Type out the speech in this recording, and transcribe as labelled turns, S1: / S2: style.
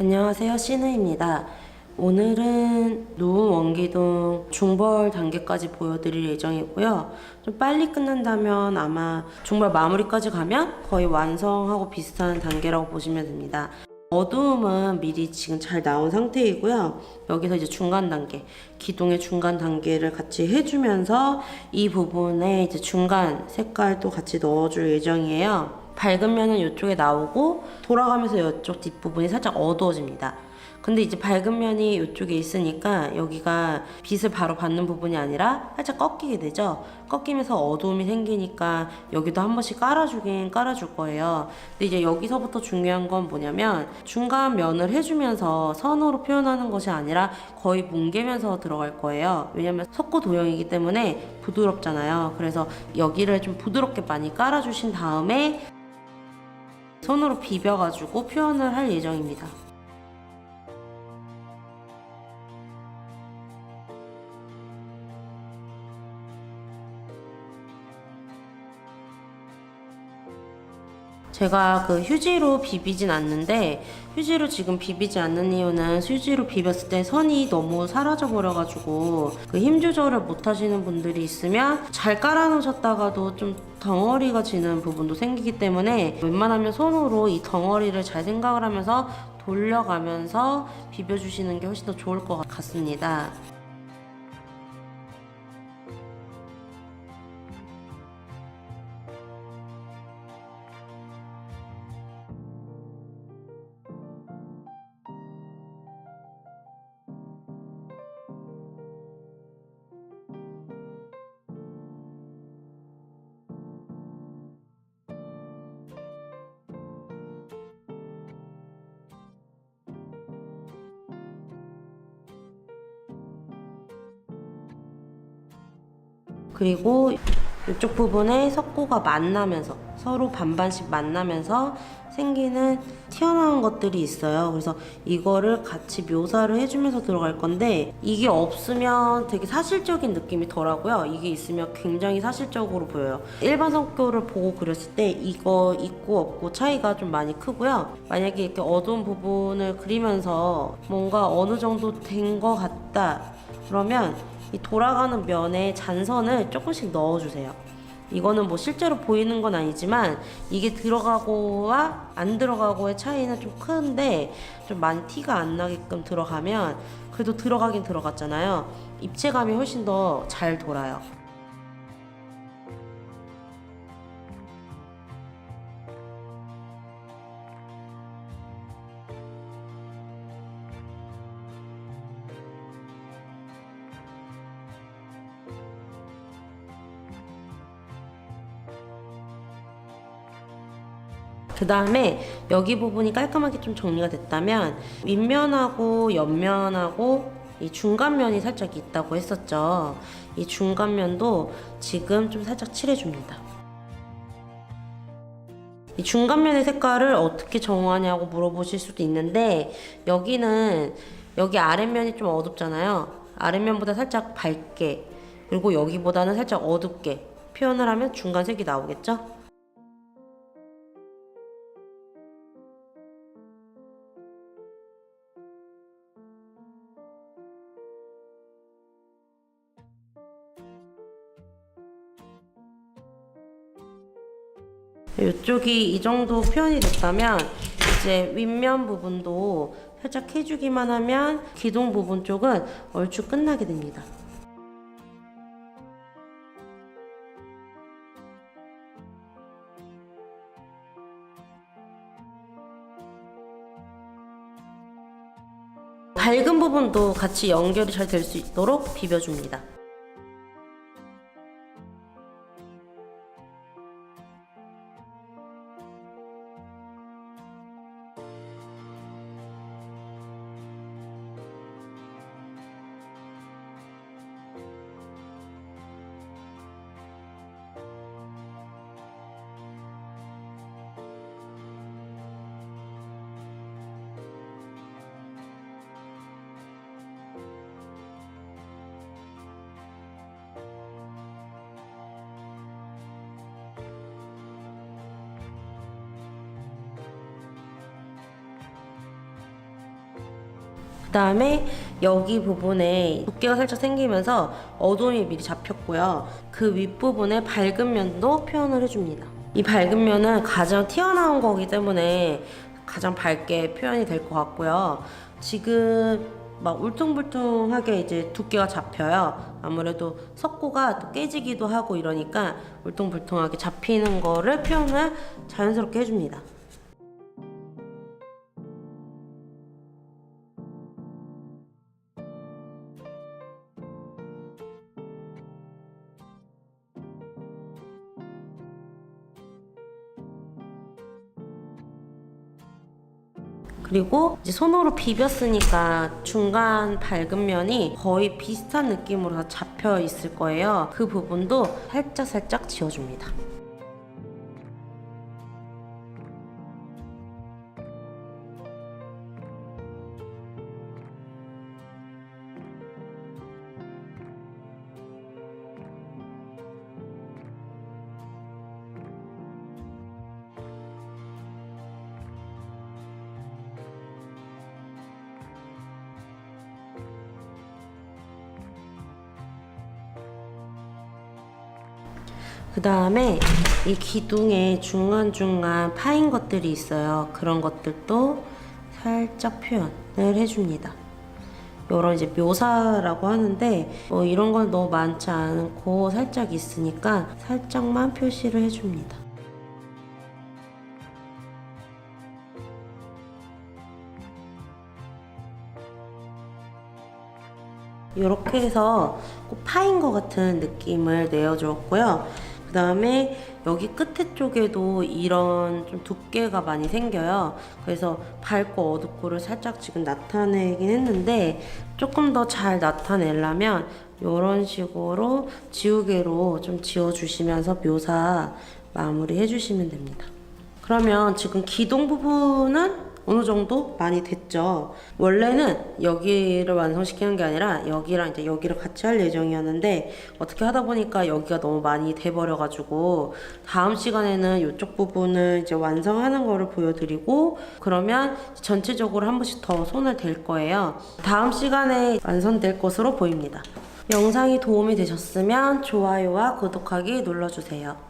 S1: 안녕하세요. 신우입니다. 오늘은 노원 원기동 중벌 단계까지 보여드릴 예정이고요. 좀 빨리 끝난다면 아마 중벌 마무리까지 가면 거의 완성하고 비슷한 단계라고 보시면 됩니다. 어두움은 미리 지금 잘 나온 상태이고요. 여기서 이제 중간 단계, 기둥의 중간 단계를 같이 해주면서 이 부분에 이제 중간 색깔도 같이 넣어줄 예정이에요. 밝은 면은 이쪽에 나오고 돌아가면서 이쪽 뒷부분이 살짝 어두워집니다. 근데 이제 밝은 면이 이쪽에 있으니까 여기가 빛을 바로 받는 부분이 아니라 살짝 꺾이게 되죠. 꺾이면서 어두움이 생기니까 여기도 한 번씩 깔아주긴 깔아줄 거예요. 근데 이제 여기서부터 중요한 건 뭐냐면 중간 면을 해주면서 선으로 표현하는 것이 아니라 거의 뭉개면서 들어갈 거예요. 왜냐면 석고 도형이기 때문에 부드럽잖아요. 그래서 여기를 좀 부드럽게 많이 깔아주신 다음에 손으로 비벼가지고 표현을 할 예정입니다. 제가 그 휴지로 비비진 않는데 휴지로 지금 비비지 않는 이유는 휴지로 비볐을 때 선이 너무 사라져 버려가지고 그 힘 조절을 못 하시는 분들이 있으면 잘 깔아 놓으셨다가도 좀 덩어리가 지는 부분도 생기기 때문에 웬만하면 손으로 이 덩어리를 잘 생각을 하면서 돌려가면서 비벼주시는 게 훨씬 더 좋을 것 같습니다. 그리고 이쪽 부분에 석고가 만나면서 서로 반반씩 만나면서 생기는 튀어나온 것들이 있어요. 그래서 이거를 같이 묘사를 해주면서 들어갈 건데 이게 없으면 되게 사실적인 느낌이 덜하고요. 이게 있으면 굉장히 사실적으로 보여요. 일반 석고를 보고 그렸을 때 이거 있고 없고 차이가 좀 많이 크고요. 만약에 이렇게 어두운 부분을 그리면서 뭔가 어느 정도 된 것 같다. 그러면 이 돌아가는 면에 잔선을 조금씩 넣어주세요. 이거는 뭐 실제로 보이는 건 아니지만 이게 들어가고와 안 들어가고의 차이는 좀 큰데 좀 많이 티가 안 나게끔 들어가면 그래도 들어가긴 들어갔잖아요. 입체감이 훨씬 더 잘 돌아요. 그 다음에 여기 부분이 깔끔하게 좀 정리가 됐다면 윗면하고 옆면하고 이 중간면이 살짝 있다고 했었죠. 이 중간면도 지금 좀 살짝 칠해줍니다. 이 중간면의 색깔을 어떻게 정하냐고 물어보실 수도 있는데 여기는 여기 아랫면이 좀 어둡잖아요. 아랫면보다 살짝 밝게 그리고 여기보다는 살짝 어둡게 표현을 하면 중간 색이 나오겠죠? 이쪽이 이 정도 표현이 됐다면 이제 윗면 부분도 살짝 해주기만 하면 기둥 부분 쪽은 얼추 끝나게 됩니다. 밝은 부분도 같이 연결이 잘 될 수 있도록 비벼줍니다. 그 다음에 여기 부분에 두께가 살짝 생기면서 어둠이 미리 잡혔고요. 그 윗부분에 밝은 면도 표현을 해줍니다. 이 밝은 면은 가장 튀어나온 거기 때문에 가장 밝게 표현이 될 것 같고요. 지금 막 울퉁불퉁하게 이제 두께가 잡혀요. 아무래도 석고가 또 깨지기도 하고 이러니까 울퉁불퉁하게 잡히는 거를 표현을 자연스럽게 해줍니다. 그리고 이제 손으로 비볐으니까 중간 밝은 면이 거의 비슷한 느낌으로 다 잡혀 있을 거예요. 그 부분도 살짝 살짝 지워줍니다. 그 다음에 이 기둥에 중간중간 파인 것들이 있어요. 그런 것들도 살짝 표현을 해줍니다. 요런 이제 묘사라고 하는데 뭐 이런 건 너무 많지 않고 살짝 있으니까 살짝만 표시를 해줍니다. 이렇게 해서 꼭 파인 것 같은 느낌을 내어주었고요. 그 다음에 여기 끝에 쪽에도 이런 좀 두께가 많이 생겨요. 그래서 밝고 어둡고를 살짝 지금 나타내긴 했는데 조금 더 잘 나타내려면 이런 식으로 지우개로 좀 지워주시면서 묘사 마무리 해주시면 됩니다. 그러면 지금 기둥 부분은 어느 정도 많이 됐죠. 원래는 여기를 완성시키는 게 아니라 여기랑 이제 여기를 같이 할 예정이었는데 어떻게 하다 보니까 여기가 너무 많이 돼버려가지고 다음 시간에는 이쪽 부분을 이제 완성하는 거를 보여드리고 그러면 전체적으로 한 번씩 더 손을 댈 거예요. 다음 시간에 완성될 것으로 보입니다. 영상이 도움이 되셨으면 좋아요와 구독하기 눌러주세요.